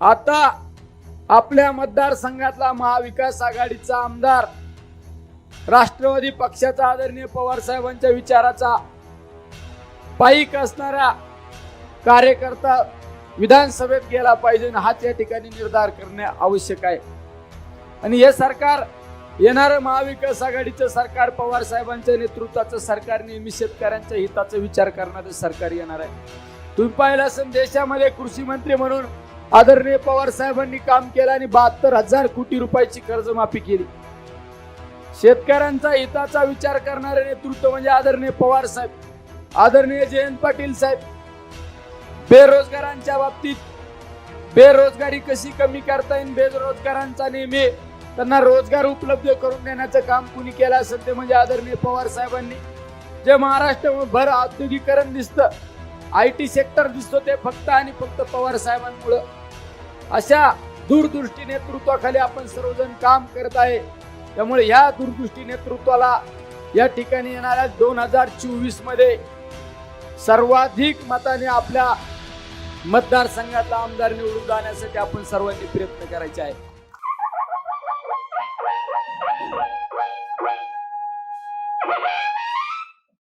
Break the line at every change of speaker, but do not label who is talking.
आता आपल्या मतदारसंघातला महाविकास आघाडीचा आमदार राष्ट्रवादी पक्षाचा आदरणीय पवार साहेबांच्या विचाराचा पाईक असणारा कार्यकर्ता विधानसभेत गेला पाहिजे हाच या ठिकाणी निर्धार करणे आवश्यक आहे. आणि हे सरकार येणारं महाविकास आघाडीचं सरकार पवार साहेबांच्या नेतृत्वाचं सरकार नेहमी शेतकऱ्यांच्या हिताचा विचार करणारं सरकार येणार आहे. तुम्ही पाहिलं असेल देशामध्ये कृषी मंत्री म्हणून आदरणीय पवार साहेबांनी काम केलं आणि बहात्तर हजार कोटी रुपयाची कर्जमाफी केली. शेतकऱ्यांचा हिताचा विचार करणारे नेतृत्व म्हणजे आदरणीय पवार साहेब आदरणीय जयंत पाटील साहेब. बेरोजगारांच्या बाबतीत बेरोजगारी कशी कमी करता येईल बेरोजगारांचा नेहमी त्यांना रोजगार उपलब्ध करून देण्याचं काम कुणी केलं असेल ते म्हणजे आदरणीय पवार साहेबांनी. जे महाराष्ट्र भर औद्योगिकरण दिसतं आय टी सेक्टर दिसतो ते फक्त आणि फक्त पवार साहेबांमुळं. अशा दूरदृष्टी नेतृत्वाखाली आपण सर्वजण काम करत आहे. त्यामुळे ह्या दूरदृष्टी नेतृत्वाला या ठिकाणी येणाऱ्या दोन हजार चोवीसमध्ये सर्वाधिक मताने आपल्या मतदारसंघातला आमदार निवडून जाण्यासाठी आपण सर्वांनी प्रयत्न करायचे आहे